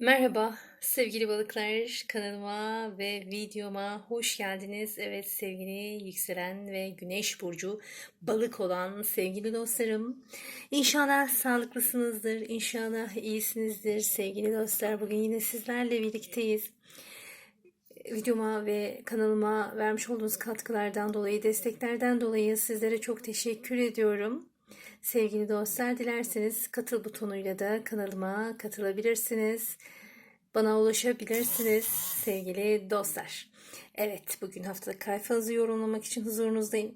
Merhaba sevgili balıklar kanalıma ve videoma hoş geldiniz. Evet sevgili yükselen ve güneş burcu balık olan sevgili dostlarım. İnşallah sağlıklısınızdır, inşallah iyisinizdir sevgili dostlar. Bugün yine sizlerle birlikteyiz. Videoma ve kanalıma vermiş olduğunuz katkılardan dolayı, desteklerden dolayı sizlere çok teşekkür ediyorum. Sevgili dostlar dilerseniz katıl butonuyla da kanalıma katılabilirsiniz. Bana ulaşabilirsiniz sevgili dostlar. Evet bugün haftalık sayfanızı yorumlamak için huzurunuzdayım.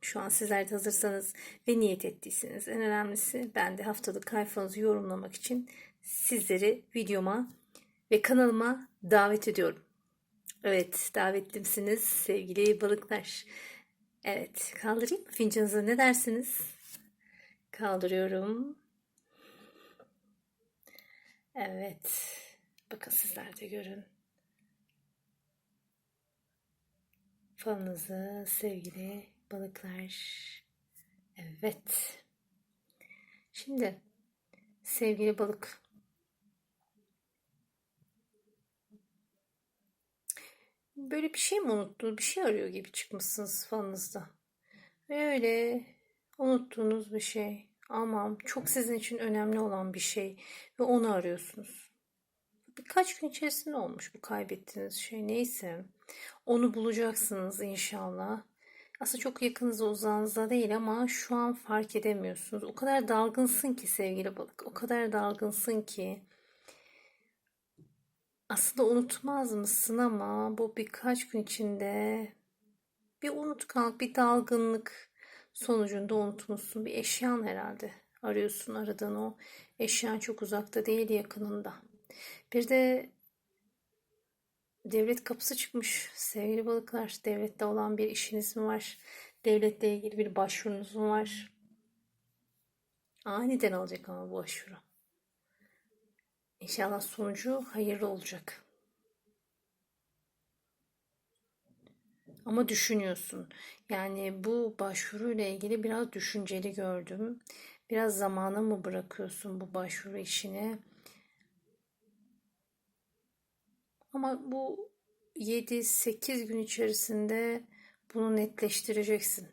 Şu an sizler de hazırsanız ve niyet ettiyseniz en önemlisi ben de haftalık sayfanızı yorumlamak için sizleri videoma ve kanalıma davet ediyorum. Evet davetlimsiniz sevgili balıklar. Evet kaldırayım mı fincanınızı ne dersiniz? Kaldırıyorum. Evet. Bakın sizler de görün. Falınızı sevgili balıklar. Evet. Şimdi sevgili balık. Böyle bir şey mi unuttunuz? Bir şey arıyor gibi çıkmışsınız falınızda. Öyle unuttuğunuz bir şey. Ama çok sizin için önemli olan bir şey ve onu arıyorsunuz. Birkaç gün içerisinde olmuş bu kaybettiğiniz şey neyse. Onu bulacaksınız inşallah. Aslında çok yakınızda uzağınızda değil ama şu an fark edemiyorsunuz. O kadar dalgınsın ki sevgili balık. O kadar dalgınsın ki. Aslında unutmaz mısın ama bu birkaç gün içinde bir unutkanlık, bir dalgınlık sonucunda unutmuşsun. Bir eşyan herhalde arıyorsun aradığın o eşyan çok uzakta değil yakınında. Bir de devlet kapısı çıkmış sevgili balıklar. Devlette olan bir işiniz mi var? Devletle ilgili bir başvurunuz mu var? Aniden olacak ama bu başvuru. İnşallah sonucu hayırlı olacak. Ama düşünüyorsun. Yani bu başvuruyla ilgili biraz düşünceli gördüm. Biraz zamana mı bırakıyorsun bu başvuru işini? Ama bu 7-8 gün içerisinde bunu netleştireceksin.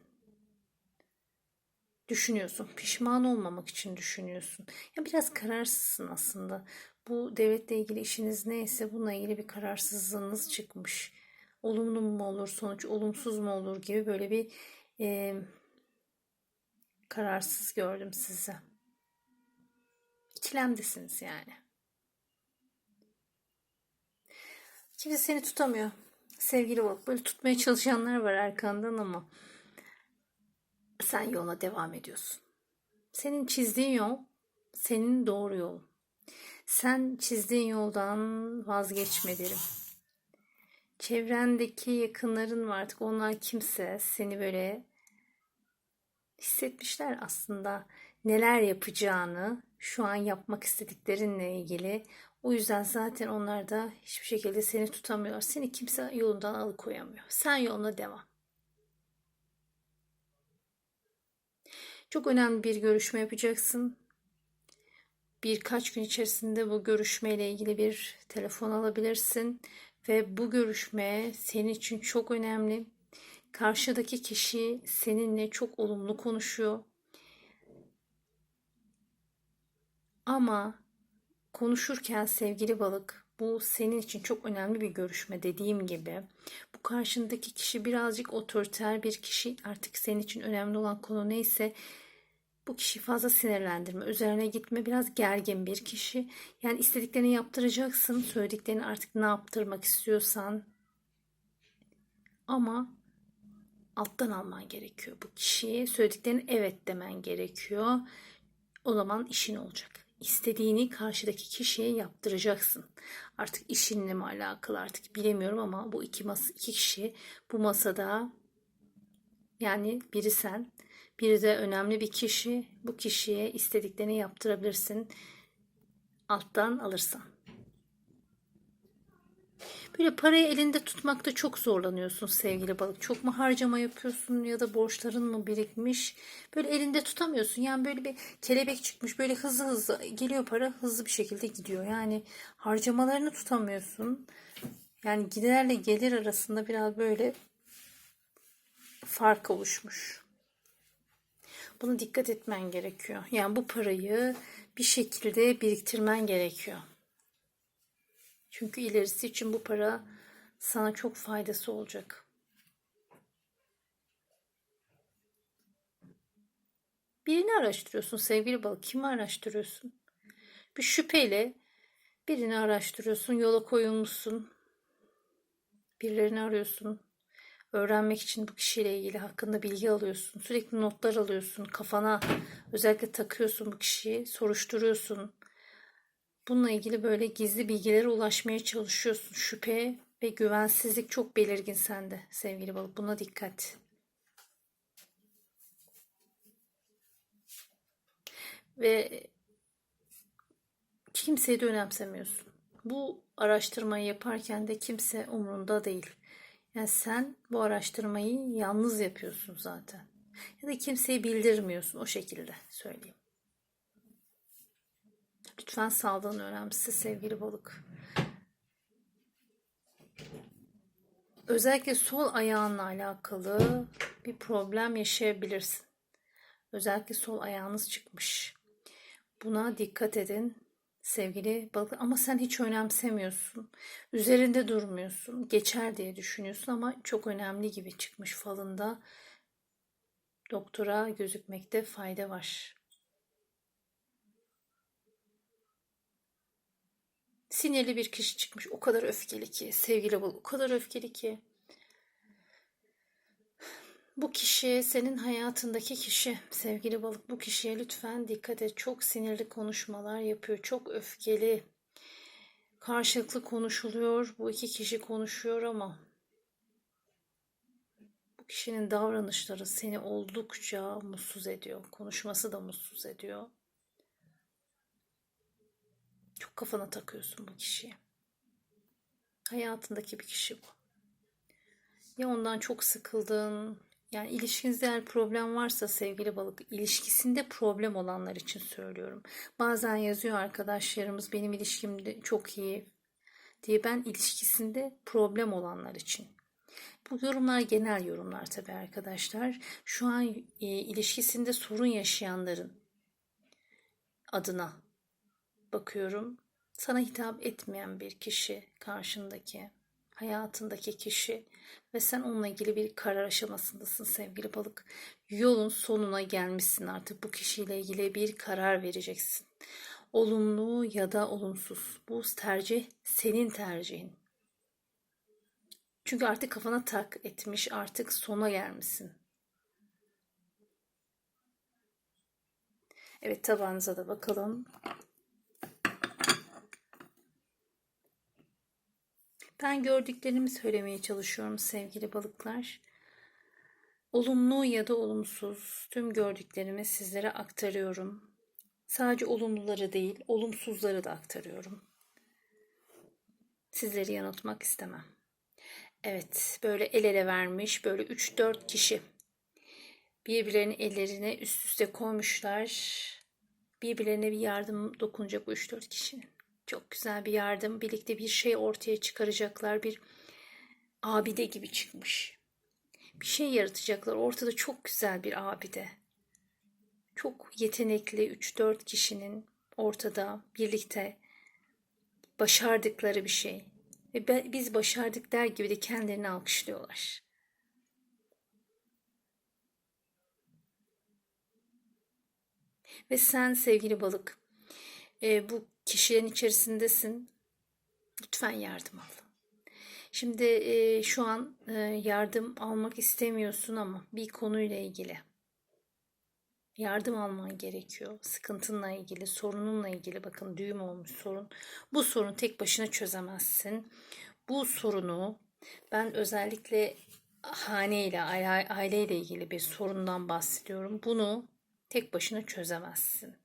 Düşünüyorsun. Pişman olmamak için düşünüyorsun. Ya biraz kararsızsın aslında. Bu devletle ilgili işiniz neyse bununla ilgili bir kararsızlığınız çıkmış. Olumlu mu olur, sonuç olumsuz mu olur gibi böyle bir e, kararsız gördüm sizi. İkilemdesiniz yani. Kimse seni tutamıyor. Sevgili balık. Böyle tutmaya çalışanlar var arkandan ama sen yola devam ediyorsun. Senin çizdiğin yol senin doğru yol. Sen çizdiğin yoldan vazgeçme derim. Çevrendeki yakınların var artık onlar kimse seni böyle hissetmişler aslında neler yapacağını şu an yapmak istediklerinle ilgili o yüzden zaten onlar da hiçbir şekilde seni tutamıyor. Seni kimse yolundan alıkoyamıyor. Sen yoluna devam. Çok önemli bir görüşme yapacaksın. Birkaç gün içerisinde bu görüşmeyle ilgili bir telefon alabilirsin ve bu görüşme senin için çok önemli. Karşıdaki kişi seninle çok olumlu konuşuyor. Ama konuşurken sevgili balık bu senin için çok önemli bir görüşme dediğim gibi. Bu karşındaki kişi birazcık otoriter bir kişi. Artık senin için önemli olan konu neyse bu kişi fazla sinirlendirme, üzerine gitme, biraz gergin bir kişi. Yani istediklerini yaptıracaksın, söylediklerini artık ne yaptırmak istiyorsan. Ama alttan alman gerekiyor bu kişiye. Söylediklerini evet demen gerekiyor. O zaman işin olacak istediğini karşıdaki kişiye yaptıracaksın. Artık işinle mi alakalı artık bilemiyorum ama bu iki masa iki kişi bu masada yani biri sen, biri de önemli bir kişi. Bu kişiye istediklerini yaptırabilirsin. Alttan alırsan. Böyle parayı elinde tutmakta çok zorlanıyorsun sevgili balık. Çok mu harcama yapıyorsun ya da borçların mı birikmiş? Böyle elinde tutamıyorsun. Yani böyle bir kelebek çıkmış. Böyle hızlı hızlı geliyor para hızlı bir şekilde gidiyor. Yani harcamalarını tutamıyorsun. Yani giderle gelir arasında biraz böyle fark oluşmuş. Buna dikkat etmen gerekiyor. Yani bu parayı bir şekilde biriktirmen gerekiyor. Çünkü ilerisi için bu para sana çok faydası olacak. Birini araştırıyorsun sevgili balık. Kimi araştırıyorsun? Bir şüpheyle birini araştırıyorsun. Yola koyulmuşsun. Birilerini arıyorsun. Öğrenmek için bu kişiyle ilgili hakkında bilgi alıyorsun. Sürekli notlar alıyorsun. Kafana özellikle takıyorsun bu kişiyi. Soruşturuyorsun. Bununla ilgili böyle gizli bilgilere ulaşmaya çalışıyorsun. Şüphe ve güvensizlik çok belirgin sende sevgili balık. Buna dikkat. Ve kimseyi de önemsemiyorsun. Bu araştırmayı yaparken de kimse umurunda değil. Yani sen bu araştırmayı yalnız yapıyorsun zaten. Ya da kimseyi bildirmiyorsun o şekilde söyleyeyim. Lütfen sağlığın önemlisi sevgili balık. Özellikle sol ayağınla alakalı bir problem yaşayabilirsin. Özellikle sol ayağınız çıkmış. Buna dikkat edin sevgili balık ama sen hiç önemsemiyorsun. Üzerinde durmuyorsun. Geçer diye düşünüyorsun ama çok önemli gibi çıkmış falında. Doktora gözükmekte fayda var. Sinirli bir kişi çıkmış. O kadar öfkeli ki sevgili balık. O kadar öfkeli ki. Bu kişi senin hayatındaki kişi sevgili balık. Bu kişiye lütfen dikkat et. Çok sinirli konuşmalar yapıyor. Çok öfkeli. Karşılıklı konuşuluyor. Bu iki kişi konuşuyor ama bu kişinin davranışları seni oldukça mutsuz ediyor. Konuşması da mutsuz ediyor. Çok kafana takıyorsun bu kişiyi. Hayatındaki bir kişi bu. Ya ondan çok sıkıldın, yani ilişkinizde eğer problem varsa sevgili balık, ilişkisinde problem olanlar için söylüyorum. Bazen yazıyor arkadaşlarımız benim ilişkimde çok iyi diye ben ilişkisinde problem olanlar için. Bu yorumlar genel yorumlar tabii arkadaşlar. Şu an e, ilişkisinde sorun yaşayanların adına bakıyorum. Sana hitap etmeyen bir kişi karşındaki hayatındaki kişi ve sen onunla ilgili bir karar aşamasındasın sevgili balık. Yolun sonuna gelmişsin artık bu kişiyle ilgili bir karar vereceksin. Olumlu ya da olumsuz. Bu tercih senin tercihin. Çünkü artık kafana tak etmiş, artık sona gelmişsin. Evet tabağınıza da bakalım. Ben gördüklerimi söylemeye çalışıyorum sevgili balıklar. Olumlu ya da olumsuz tüm gördüklerimi sizlere aktarıyorum. Sadece olumluları değil, olumsuzları da aktarıyorum. Sizleri yanıltmak istemem. Evet, böyle el ele vermiş, böyle 3-4 kişi birbirlerinin ellerine üst üste koymuşlar. Birbirlerine bir yardım dokunacak bu 3-4 kişinin. Çok güzel bir yardım. Birlikte bir şey ortaya çıkaracaklar. Bir abide gibi çıkmış. Bir şey yaratacaklar. Ortada çok güzel bir abide. Çok yetenekli 3-4 kişinin ortada birlikte başardıkları bir şey. Ve biz başardık der gibi de kendilerini alkışlıyorlar. Ve sen sevgili balık e, bu kişilerin içerisindesin. Lütfen yardım al. Şimdi e, şu an e, yardım almak istemiyorsun ama bir konuyla ilgili yardım alman gerekiyor. Sıkıntınla ilgili, sorununla ilgili bakın düğüm olmuş sorun. Bu sorunu tek başına çözemezsin. Bu sorunu ben özellikle haneyle, aileyle ilgili bir sorundan bahsediyorum. Bunu tek başına çözemezsin.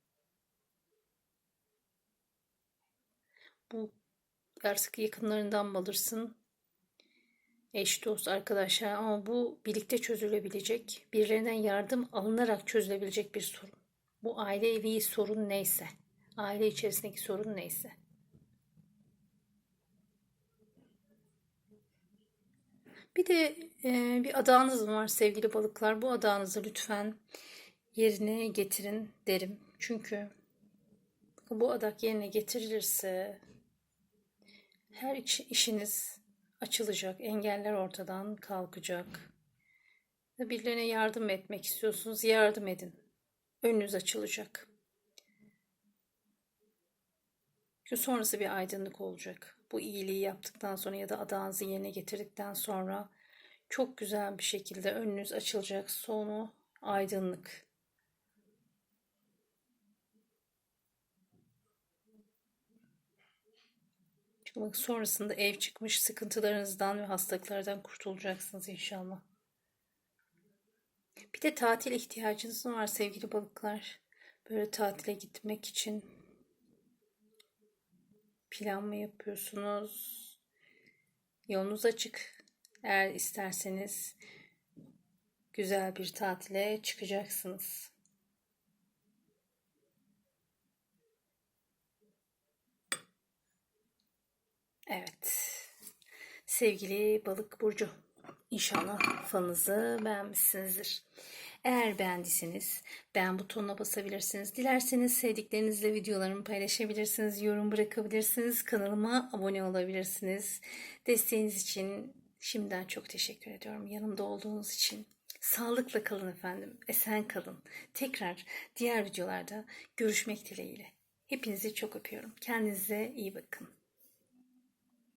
Bu artık yakınlarından mı alırsın eş dost arkadaşlar ama bu birlikte çözülebilecek, birilerinden yardım alınarak çözülebilecek bir sorun. Bu ailevi sorun neyse, aile içerisindeki sorun neyse. Bir de e, bir adağınız var sevgili balıklar. Bu adağınızı lütfen yerine getirin derim. Çünkü bu adak yerine getirilirse her iş- işiniz açılacak, engeller ortadan kalkacak. Birilerine yardım etmek istiyorsunuz, yardım edin. Önünüz açılacak. Çünkü sonrası bir aydınlık olacak. Bu iyiliği yaptıktan sonra ya da adağınızı yerine getirdikten sonra çok güzel bir şekilde önünüz açılacak. Sonu aydınlık. Bak sonrasında ev çıkmış sıkıntılarınızdan ve hastalıklardan kurtulacaksınız inşallah. Bir de tatil ihtiyacınız var sevgili balıklar? Böyle tatile gitmek için plan mı yapıyorsunuz? Yolunuz açık. Eğer isterseniz güzel bir tatile çıkacaksınız. Evet. Sevgili balık burcu, inşallah falınızı beğenmişsinizdir. Eğer beğendiyseniz beğen butonuna basabilirsiniz. Dilerseniz sevdiklerinizle videolarımı paylaşabilirsiniz, yorum bırakabilirsiniz, kanalıma abone olabilirsiniz. Desteğiniz için şimdiden çok teşekkür ediyorum. Yanımda olduğunuz için. Sağlıkla kalın efendim, esen kalın. Tekrar diğer videolarda görüşmek dileğiyle. Hepinizi çok öpüyorum. Kendinize iyi bakın.